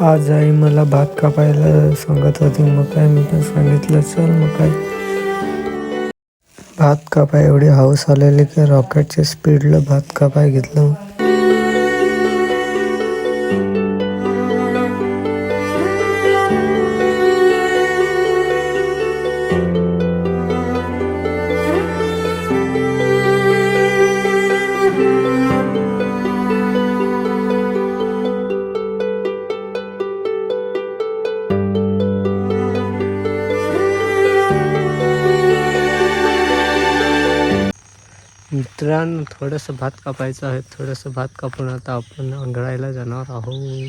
आज आई मला भात कापायला सांगत होती. मग काय मी पण सांगितलं चल मग काय. भात कापाय एवढी हाऊस आलेली की रॉकेटच्या स्पीडला भात कापाय घेतलं. मित्रांनो थोडंसं भात कापायचं आहे. थोडंसं भात कापून आता आपण अंगळायला जाणार आहोत.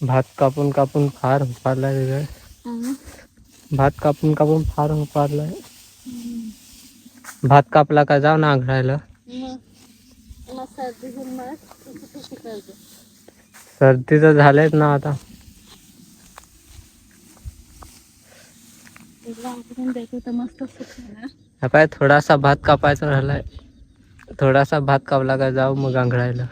भात कापून कापून फार हुपारलाय रे. भात कापून कापून फार हुपारलाय भात कापला का जाऊ ना आघळायला सर्दी तर झालेच ना आता. थोडासा भात कापायचा राहिलाय. थोडासा भात कापला का जाऊ मग आंघळायला